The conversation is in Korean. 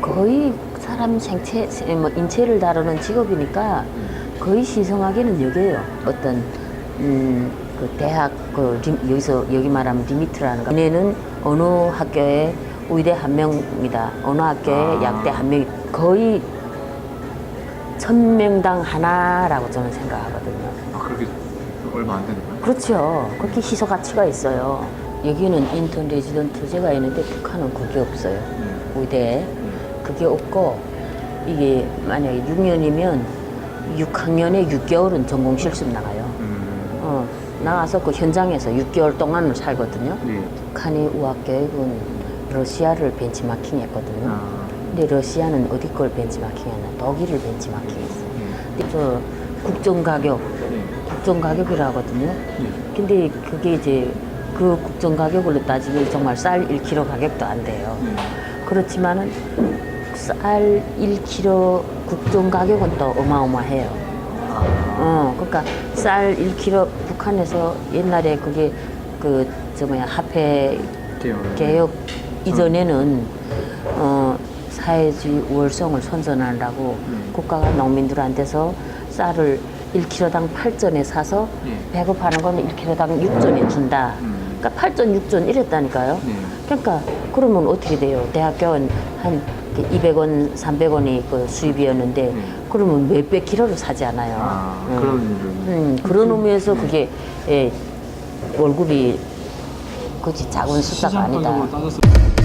거의 사람 생체, 뭐 인체를 다루는 직업이니까 거의 신성하게는 여겨요. 어떤 음, 그 대학 그 리- 여기서 여기 말하면 리미트라는 거. 얘는 어느 학교에 의대 한 명입니다. 어느 학교에 아. 약대 한 명. 거의 천 명당 하나라고 저는 생각하거든요. 아 그렇게 얼마 안 되는 거예요? 그렇죠. 그렇게 희소 가치가 있어요. 여기는 인턴 레지던트 제가 있는데 북한은 그게 없어요. 음. 의대에 그게 없고 이게 만약에 6년이면 6학년에 6개월은 전공 실습 나가요. 음. 어, 나가서 그 현장에서 6개월 동안을 살거든요. 예. 북한이 우학교육은 러시아를 벤치마킹 했거든요. 아. 근데 러시아는 어디 걸 벤치마킹 했나? 독일을 벤치마킹 했어요. 예. 근데 저 국정 가격, 예. 국정 가격이라 하거든요. 예. 근데 그게 이제 그 국정 가격으로 따지면 정말 쌀 1kg 가격도 안 돼요. 예. 그렇지만은 쌀 1kg 국정 가격은 또 어마어마해요. 아. 어, 그러니까 쌀 1kg 북한에서 옛날에 그게 그 저 뭐야 화폐 개혁. 개혁 이전에는 어, 사회주의 우월성을 선전하려고 음. 국가가 농민들한테서 쌀을 1kg당 8전에 사서 예. 배급하는 거는 1kg당 6전에 준다. 음. 그러니까 8전, 6전 이랬다니까요. 예. 그러니까 그러면 어떻게 돼요? 대학교는 한 200원, 300원이 그 수입이었는데 네. 그러면 몇백 킬로를 사지 않아요. 아 음. 그런. 음, 그런 의미에서 그게 예, 월급이 그지 작은 숫자가 아니다. 따졌을 때